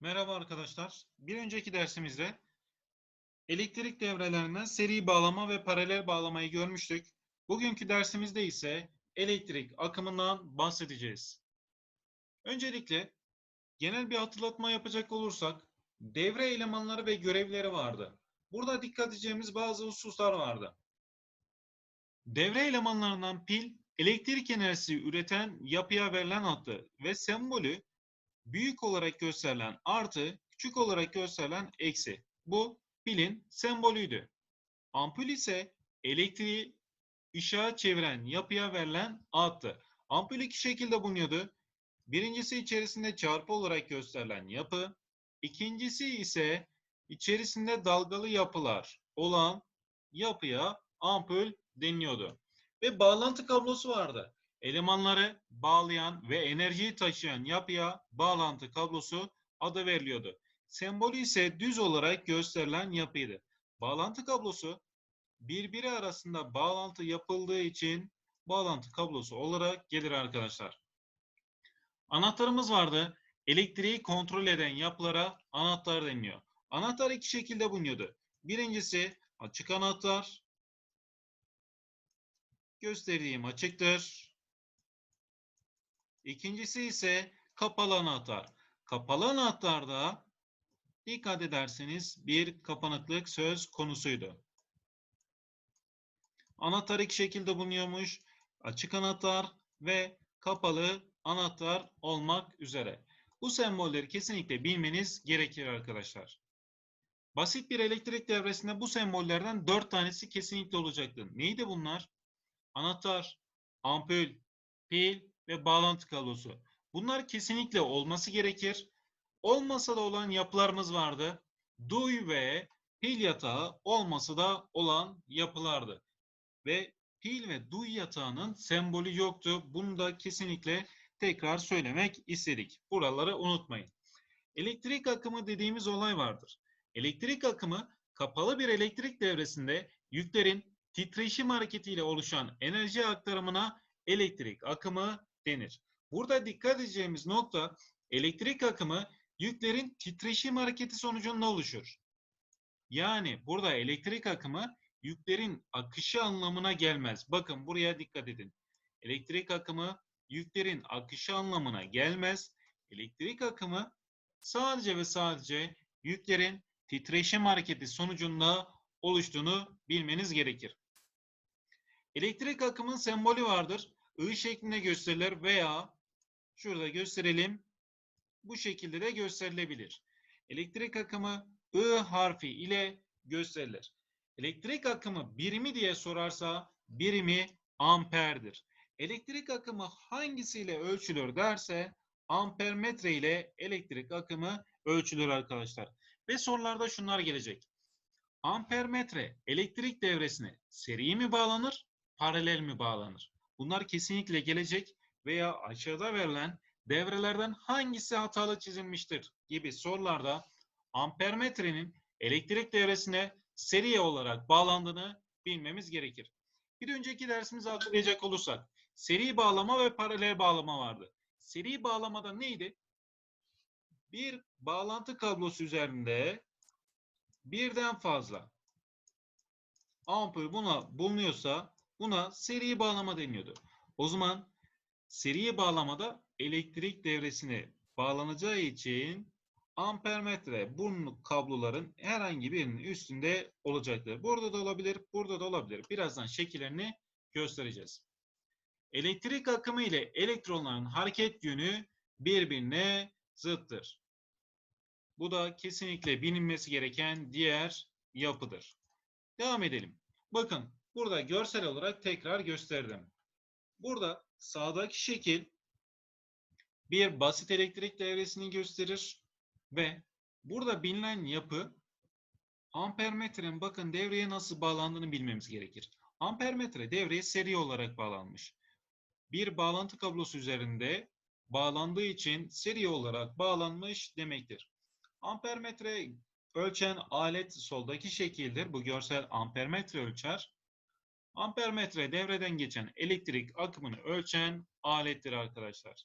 Merhaba arkadaşlar. Bir önceki dersimizde elektrik devrelerinden seri bağlama ve paralel bağlamayı görmüştük. Bugünkü dersimizde ise elektrik akımından bahsedeceğiz. Öncelikle genel bir hatırlatma yapacak olursak devre elemanları ve görevleri vardı. Burada dikkat edeceğimiz bazı hususlar vardı. Devre elemanlarından pil, elektrik enerjisi üreten yapıya verilen adı ve sembolü büyük olarak gösterilen artı, küçük olarak gösterilen eksi. Bu pilin sembolüydü. Ampul ise elektriği ışığa çeviren yapıya verilen addı. Ampul iki şekilde bulunuyordu. Birincisi içerisinde çarpı olarak gösterilen yapı. İkincisi ise içerisinde dalgalı yapılar olan yapıya ampul deniliyordu. Ve bağlantı kablosu vardı elemanları bağlayan ve enerjiyi taşıyan yapıya bağlantı kablosu adı veriliyordu. Sembolü ise düz olarak gösterilen yapıydı. Bağlantı kablosu birbiri arasında bağlantı yapıldığı için bağlantı kablosu olarak gelir arkadaşlar. Anahtarımız vardı. Elektriği kontrol eden yapılara anahtar deniliyor. Anahtar iki şekilde bulunuyordu. Birincisi açık anahtar. Gösterdiğim açıktır. İkincisi ise kapalı anahtar. Kapalı anahtarda dikkat ederseniz bir kapanıklık söz konusuydu. Anahtar iki şekilde bulunuyormuş. Açık anahtar ve kapalı anahtar olmak üzere. Bu sembolleri kesinlikle bilmeniz gerekir arkadaşlar. Basit bir elektrik devresinde bu sembollerden dört tanesi kesinlikle olacaktı. Neydi bunlar? Anahtar, ampul, pil ve bağlantı kablosu. Bunlar kesinlikle olması gerekir. Olmasa da olan yapılarımız vardı. Duy ve pil yatağı olmasa da olan yapılardı. Ve pil ve duy yatağının sembolü yoktu. Bunu da kesinlikle tekrar söylemek istedik. Buraları unutmayın. Elektrik akımı dediğimiz olay vardır. Elektrik akımı kapalı bir elektrik devresinde yüklerin titreşim hareketiyle oluşan enerji aktarımına elektrik akımı denir. Burada dikkat edeceğimiz nokta elektrik akımı yüklerin titreşim hareketi sonucunda oluşur. Yani burada elektrik akımı yüklerin akışı anlamına gelmez. Bakın buraya dikkat edin. Elektrik akımı yüklerin akışı anlamına gelmez. Elektrik akımı sadece ve sadece yüklerin titreşim hareketi sonucunda oluştuğunu bilmeniz gerekir. Elektrik akımın sembolü vardır. I şeklinde gösterilir veya şurada gösterelim. Bu şekilde de gösterilebilir. Elektrik akımı I harfi ile gösterilir. Elektrik akımı birimi diye sorarsa birimi amperdir. Elektrik akımı hangisiyle ölçülür derse ampermetre ile elektrik akımı ölçülür arkadaşlar. Ve sorularda şunlar gelecek. Ampermetre elektrik devresine seri mi bağlanır, paralel mi bağlanır? Bunlar kesinlikle gelecek veya aşağıda verilen devrelerden hangisi hatalı çizilmiştir gibi sorularda ampermetrenin elektrik devresine seri olarak bağlandığını bilmemiz gerekir. Bir önceki dersimizi hatırlayacak olursak seri bağlama ve paralel bağlama vardı. Seri bağlamada neydi? Bir bağlantı kablosu üzerinde birden fazla ampul buna bulunuyorsa buna seri bağlama deniyordu. O zaman seri bağlamada elektrik devresine bağlanacağı için ampermetre bu kabloların herhangi birinin üstünde olacaktır. Burada da olabilir, burada da olabilir. Birazdan şekillerini göstereceğiz. Elektrik akımı ile elektronların hareket yönü birbirine zıttır. Bu da kesinlikle bilinmesi gereken diğer yapıdır. Devam edelim. Bakın burada görsel olarak tekrar gösterdim. Burada sağdaki şekil bir basit elektrik devresini gösterir ve burada bilinen yapı ampermetrenin bakın devreye nasıl bağlandığını bilmemiz gerekir. Ampermetre devreye seri olarak bağlanmış. Bir bağlantı kablosu üzerinde bağlandığı için seri olarak bağlanmış demektir. Ampermetre ölçen alet soldaki şekildir. Bu görsel ampermetre ölçer. Ampermetre devreden geçen elektrik akımını ölçen alettir arkadaşlar.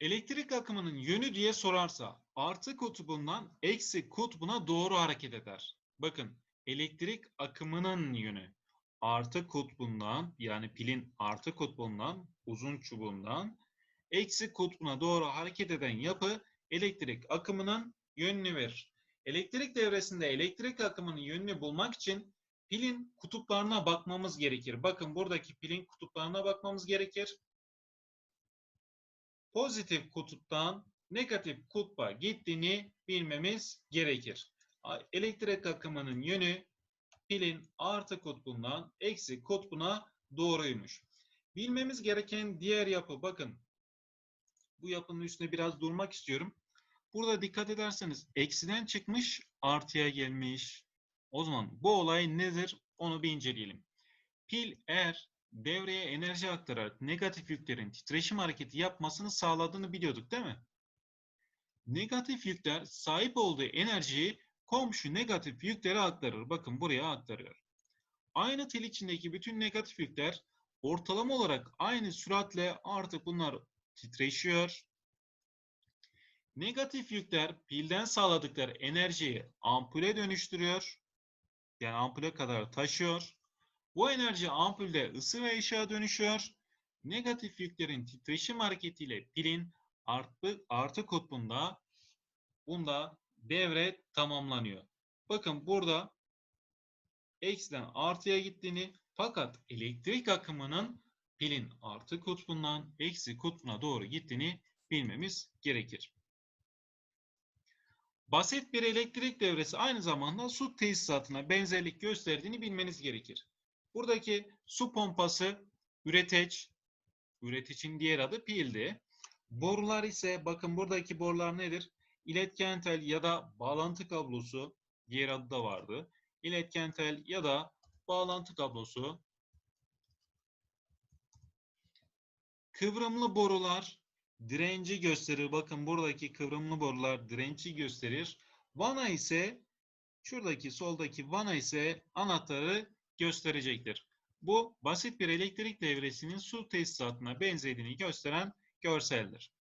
Elektrik akımının yönü diye sorarsa artı kutbundan eksi kutbuna doğru hareket eder. Bakın elektrik akımının yönü artı kutbundan yani pilin artı kutbundan uzun çubuğundan eksi kutbuna doğru hareket eden yapı elektrik akımının yönünü verir. Elektrik devresinde elektrik akımının yönünü bulmak için pilin kutuplarına bakmamız gerekir. Bakın buradaki pilin kutuplarına bakmamız gerekir. Pozitif kutuptan negatif kutba gittiğini bilmemiz gerekir. Elektrik akımının yönü pilin artı kutbundan eksi kutbuna doğruymuş. Bilmemiz gereken diğer yapı bakın. Bu yapının üstüne biraz durmak istiyorum. Burada dikkat ederseniz eksiden çıkmış artıya gelmiş. O zaman bu olay nedir? Onu bir inceleyelim. Pil eğer devreye enerji aktararak negatif yüklerin titreşim hareketi yapmasını sağladığını biliyorduk değil mi? Negatif yükler sahip olduğu enerjiyi komşu negatif yüklere aktarır. Bakın buraya aktarıyor. Aynı tel içindeki bütün negatif yükler ortalama olarak aynı süratle artık bunlar titreşiyor. Negatif yükler pilden sağladıkları enerjiyi ampule dönüştürüyor. Yani ampule kadar taşıyor. Bu enerji ampulde ısı ve ışığa dönüşüyor. Negatif yüklerin titreşim hareketiyle pilin artı, artı kutbunda bunda devre tamamlanıyor. Bakın burada eksiden artıya gittiğini fakat elektrik akımının pilin artı kutbundan eksi kutbuna doğru gittiğini bilmemiz gerekir. Basit bir elektrik devresi aynı zamanda su tesisatına benzerlik gösterdiğini bilmeniz gerekir. Buradaki su pompası üreteç, üreticinin diğer adı pildi. Borular ise bakın buradaki borular nedir? İletken tel ya da bağlantı kablosu diğer adı da vardı. İletken tel ya da bağlantı kablosu. Kıvrımlı borular direnci gösterir. Bakın buradaki kıvrımlı borular direnci gösterir. Vana ise şuradaki soldaki vana ise anahtarı gösterecektir. Bu basit bir elektrik devresinin su tesisatına benzediğini gösteren görseldir.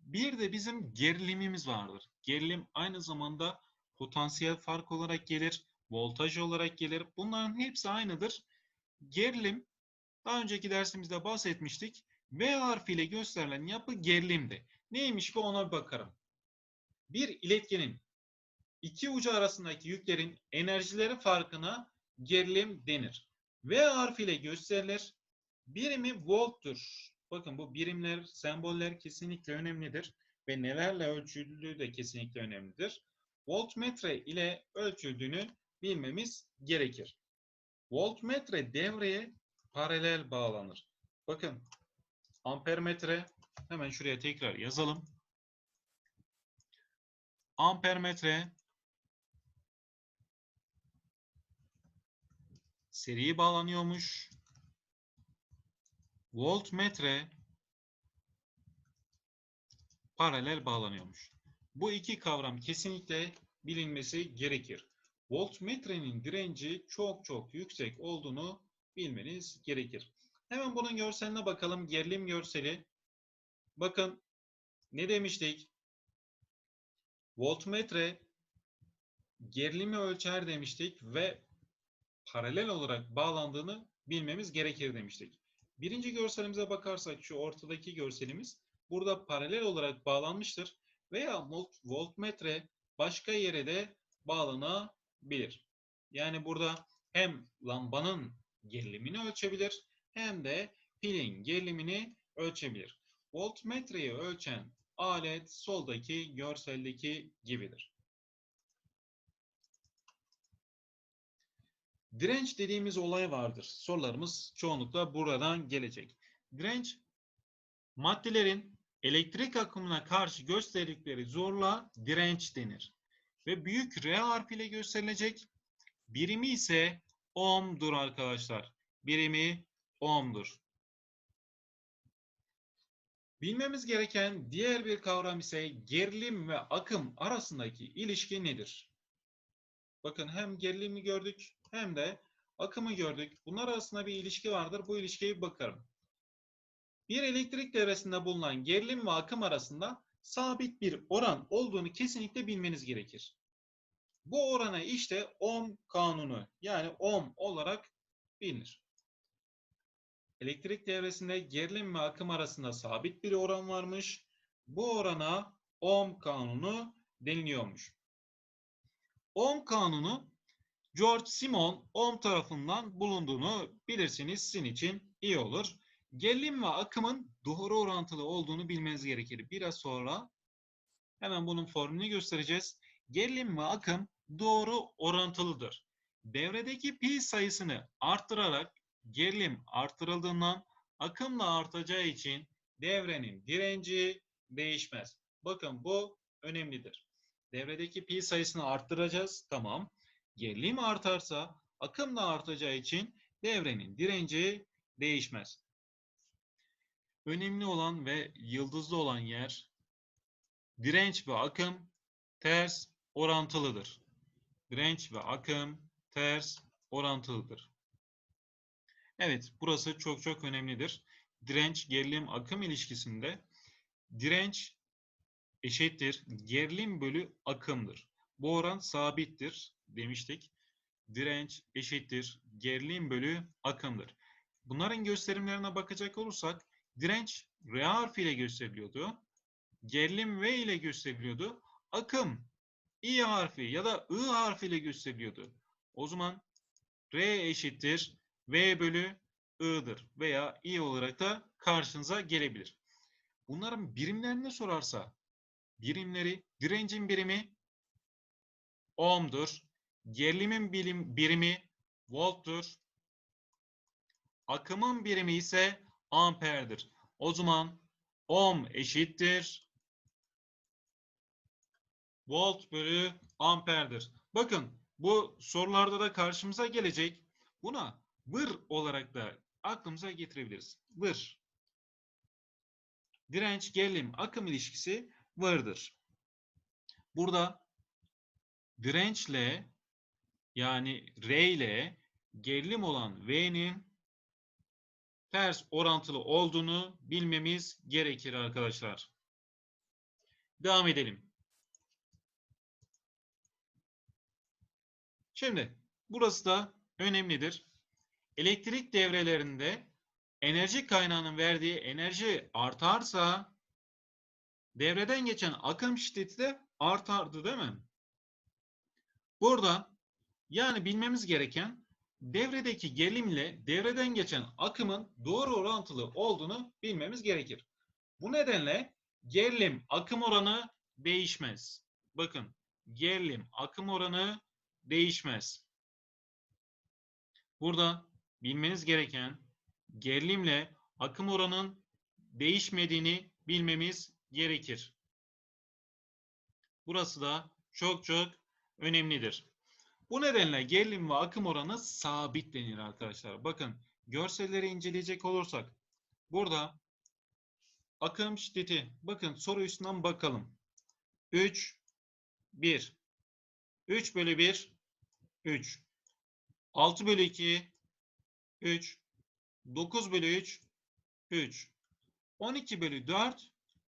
Bir de bizim gerilimimiz vardır. Gerilim aynı zamanda potansiyel fark olarak gelir, voltaj olarak gelir. Bunların hepsi aynıdır. Gerilim daha önceki dersimizde bahsetmiştik. V harfiyle gösterilen yapı gerilimdi. Neymiş bu ona bir bakarım. Bir iletkenin iki ucu arasındaki yüklerin enerjileri farkına gerilim denir. V harfiyle gösterilir. Birimi volttur. Bakın bu birimler, semboller kesinlikle önemlidir ve nelerle ölçüldüğü de kesinlikle önemlidir. Voltmetre ile ölçüldüğünü bilmemiz gerekir. Voltmetre devreye paralel bağlanır. Bakın ampermetre hemen şuraya tekrar yazalım. Ampermetre seri bağlanıyormuş. Voltmetre paralel bağlanıyormuş. Bu iki kavram kesinlikle bilinmesi gerekir. Voltmetrenin direnci çok çok yüksek olduğunu bilmeniz gerekir. Hemen bunun görseline bakalım. Gerilim görseli. Bakın ne demiştik? Voltmetre gerilimi ölçer demiştik ve paralel olarak bağlandığını bilmemiz gerekir demiştik. Birinci görselimize bakarsak şu ortadaki görselimiz burada paralel olarak bağlanmıştır veya voltmetre başka yere de bağlanabilir. Yani burada hem lambanın gerilimini ölçebilir hem de pilin gerilimini ölçebilir. Voltmetreyi ölçen alet soldaki görseldeki gibidir. Direnç dediğimiz olay vardır. Sorularımız çoğunlukla buradan gelecek. Direnç maddelerin elektrik akımına karşı gösterdikleri zorluğa direnç denir. Ve büyük R harfiyle gösterilecek. Birimi ise ohm'dur arkadaşlar. Birimi ohm'dur. Bilmemiz gereken diğer bir kavram ise gerilim ve akım arasındaki ilişki nedir? Bakın hem gerilimi gördük hem de akımı gördük. Bunlar arasında bir ilişki vardır. Bu ilişkiye bir bakarım. Bir elektrik devresinde bulunan gerilim ve akım arasında sabit bir oran olduğunu kesinlikle bilmeniz gerekir. Bu orana işte Ohm kanunu yani Ohm olarak bilinir. Elektrik devresinde gerilim ve akım arasında sabit bir oran varmış. Bu orana Ohm kanunu deniliyormuş. Ohm kanunu George Simon Ohm tarafından bulunduğunu bilirsiniz. Sizin için iyi olur. Gerilim ve akımın doğru orantılı olduğunu bilmeniz gerekir. Biraz sonra hemen bunun formülünü göstereceğiz. Gerilim ve akım doğru orantılıdır. Devredeki pi sayısını arttırarak gerilim artırıldığından akım da artacağı için devrenin direnci değişmez. Bakın bu önemlidir. Devredeki pi sayısını arttıracağız. Tamam. Gerilim artarsa akım da artacağı için devrenin direnci değişmez. Önemli olan ve yıldızlı olan yer direnç ve akım ters orantılıdır. Direnç ve akım ters orantılıdır. Evet, burası çok çok önemlidir. Direnç gerilim akım ilişkisinde direnç eşittir gerilim bölü akımdır. Bu oran sabittir demiştik. Direnç eşittir gerilim bölü akımdır. Bunların gösterimlerine bakacak olursak direnç R harfiyle gösteriliyordu. Gerilim V ile gösteriliyordu. Akım I harfi ya da I harfiyle gösteriliyordu. O zaman R eşittir V bölü I'dır veya I olarak da karşınıza gelebilir. Bunların birimlerini sorarsa birimleri direncin birimi ohm'dur. Gerilimin birim, birimi volttur. Akımın birimi ise amperdir. O zaman ohm eşittir volt bölü amperdir. Bakın bu sorularda da karşımıza gelecek. Buna vır olarak da aklımıza getirebiliriz. Vır. Direnç, gerilim, akım ilişkisi vırdır. Burada dirençle yani R ile gerilim olan V'nin ters orantılı olduğunu bilmemiz gerekir arkadaşlar. Devam edelim. Şimdi burası da önemlidir. Elektrik devrelerinde enerji kaynağının verdiği enerji artarsa devreden geçen akım şiddeti de artardı değil mi? Burada yani bilmemiz gereken devredeki gerilimle devreden geçen akımın doğru orantılı olduğunu bilmemiz gerekir. Bu nedenle gerilim akım oranı değişmez. Bakın gerilim akım oranı değişmez. Burada bilmeniz gereken gerilimle akım oranın değişmediğini bilmemiz gerekir. Burası da çok çok önemlidir. Bu nedenle gerilim ve akım oranı sabitlenir arkadaşlar. Bakın görselleri inceleyecek olursak burada akım şiddeti bakın soru üstünden bakalım. 3 1 3 bölü 1 3 6 bölü 2 3 9 bölü 3 3 12 bölü 4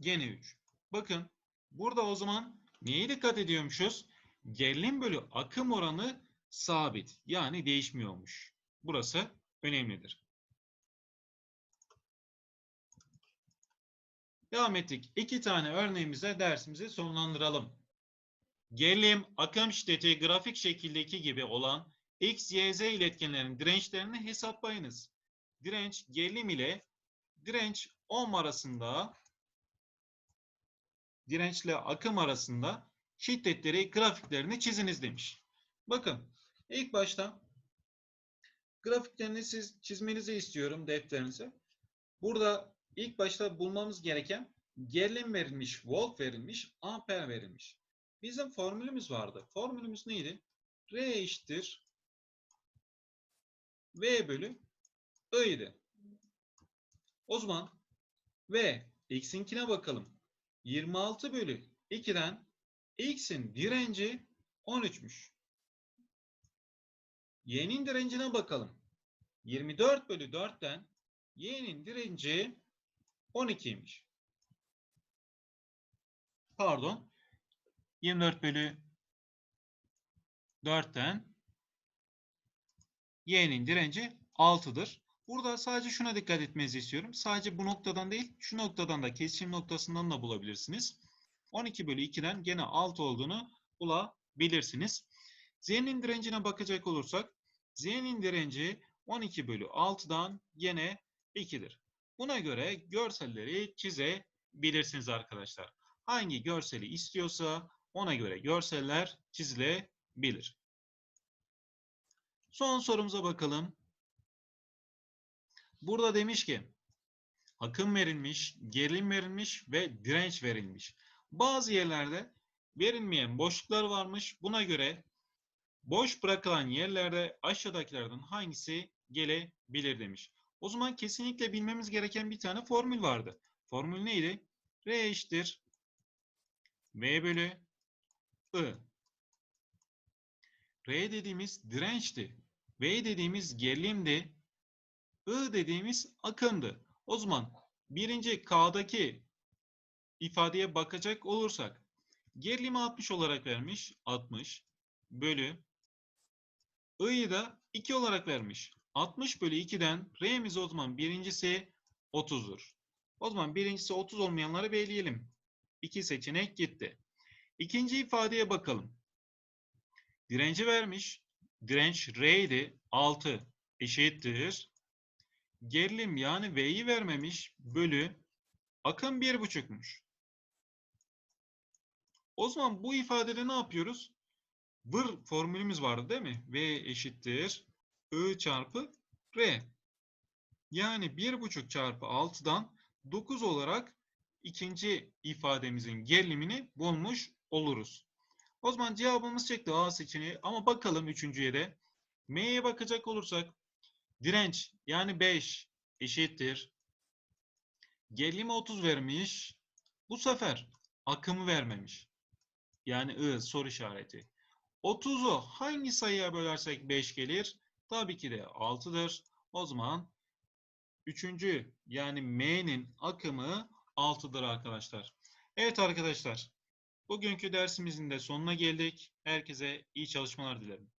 gene 3. Bakın burada o zaman neye dikkat ediyormuşuz? Gerilim bölü akım oranı sabit. Yani değişmiyormuş. Burası önemlidir. Devam ettik. İki tane örneğimize dersimizi sonlandıralım. Gerilim, akım şiddeti grafik şekildeki gibi olan X, Y, Z iletkenlerin dirençlerini hesaplayınız. Direnç gerilim ile direnç ohm arasında dirençle akım arasında şiddetleri, grafiklerini çiziniz demiş. Bakın ilk başta grafiklerini siz çizmenizi istiyorum defterinize. Burada ilk başta bulmamız gereken gerilim verilmiş, volt verilmiş, amper verilmiş. Bizim formülümüz vardı. Formülümüz neydi? R eşittir V bölü I idi. O zaman V x'inkine bakalım. 26 bölü 2'den x'in direnci 13'müş. Y'nin direncine bakalım. 24 bölü 4'ten y'nin direnci 12'ymiş. Pardon. 24 bölü 4'ten y'nin direnci 6'dır. Burada sadece şuna dikkat etmenizi istiyorum. Sadece bu noktadan değil, şu noktadan da kesişim noktasından da bulabilirsiniz. 12 bölü 2'den gene 6 olduğunu bulabilirsiniz. Z'nin direncine bakacak olursak, Z'nin direnci 12 bölü 6'dan gene 2'dir. Buna göre görselleri çizebilirsiniz arkadaşlar. Hangi görseli istiyorsa ona göre görseller çizilebilir. Son sorumuza bakalım. Burada demiş ki akım verilmiş, gerilim verilmiş ve direnç verilmiş. Bazı yerlerde verilmeyen boşluklar varmış. Buna göre boş bırakılan yerlerde aşağıdakilerden hangisi gelebilir demiş. O zaman kesinlikle bilmemiz gereken bir tane formül vardı. Formül neydi? R eşittir V bölü I. R dediğimiz dirençti. V dediğimiz gerilimdi. I dediğimiz akımdı. O zaman birinci K'daki ifadeye bakacak olursak gerilimi 60 olarak vermiş. 60 bölü I'yı da 2 olarak vermiş. 60 bölü 2'den R'miz o zaman birincisi 30'dur. O zaman birincisi 30 olmayanları belirleyelim. İki seçenek gitti. İkinci ifadeye bakalım. Direnci vermiş. Direnç R idi. 6 eşittir. Gerilim yani V'yi vermemiş. Bölü akım 1,5'muş. O zaman bu ifadede ne yapıyoruz? Vır formülümüz vardı değil mi? V eşittir. I çarpı R. Yani 1,5 çarpı 6'dan 9 olarak ikinci ifademizin gerilimini bulmuş oluruz. O zaman cevabımız çıktı A seçeneği ama bakalım üçüncüye de. M'ye bakacak olursak direnç yani 5 eşittir. Gerilimi 30 vermiş. Bu sefer akımı vermemiş. Yani I soru işareti. 30'u hangi sayıya bölersek 5 gelir? Tabii ki de 6'dır. O zaman üçüncü yani M'nin akımı 6'dır arkadaşlar. Evet arkadaşlar. Bugünkü dersimizin de sonuna geldik. Herkese iyi çalışmalar dilerim.